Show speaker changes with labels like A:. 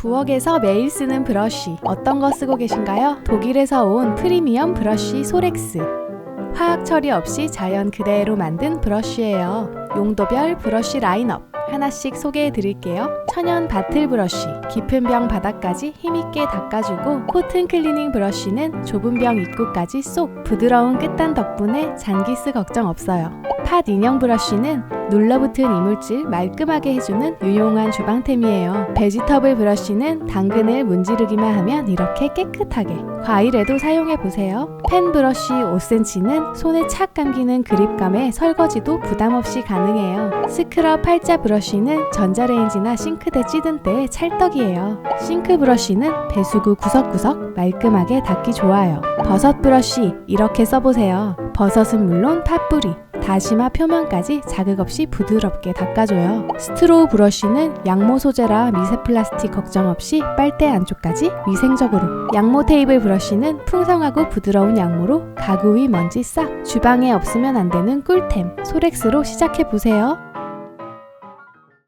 A: 부엌에서 매일 쓰는 브러쉬 어떤 거 쓰고 계신가요? 독일에서 온 프리미엄 브러쉬 소렉스. 화학 처리 없이 자연 그대로 만든 브러쉬예요. 용도별 브러쉬 라인업 하나씩 소개해 드릴게요. 천연 바틀 브러쉬, 깊은 병 바닥까지 힘있게 닦아주고 코튼 클리닝 브러쉬는 좁은 병 입구까지 쏙 부드러운 끝단 덕분에 잔기스 걱정 없어요. 팥 인형 브러쉬는 눌러붙은 이물질 말끔하게 해주는 유용한 주방템이에요. 베지터블 브러쉬는 당근을 문지르기만 하면 이렇게 깨끗하게. 과일에도 사용해보세요. 펜 브러쉬 5cm는 손에 착 감기는 그립감에 설거지도 부담없이 가능해요. 스크럽 팔자 브러쉬는 전자레인지나 싱크대 찌든 때의 찰떡이에요. 싱크 브러쉬는 배수구 구석구석 말끔하게 닦기 좋아요. 버섯 브러쉬 이렇게 써보세요. 버섯은 물론 팥뿌리, 다시마 표면까지 자극 없이 부드럽게 닦아줘요. 스트로우 브러쉬는 양모 소재라 미세 플라스틱 걱정 없이 빨대 안쪽까지 위생적으로. 양모 테이블 브러쉬는 풍성하고 부드러운 양모로 가구 위 먼지 싹. 주방에 없으면 안 되는 꿀템. 소렉스로 시작해 보세요.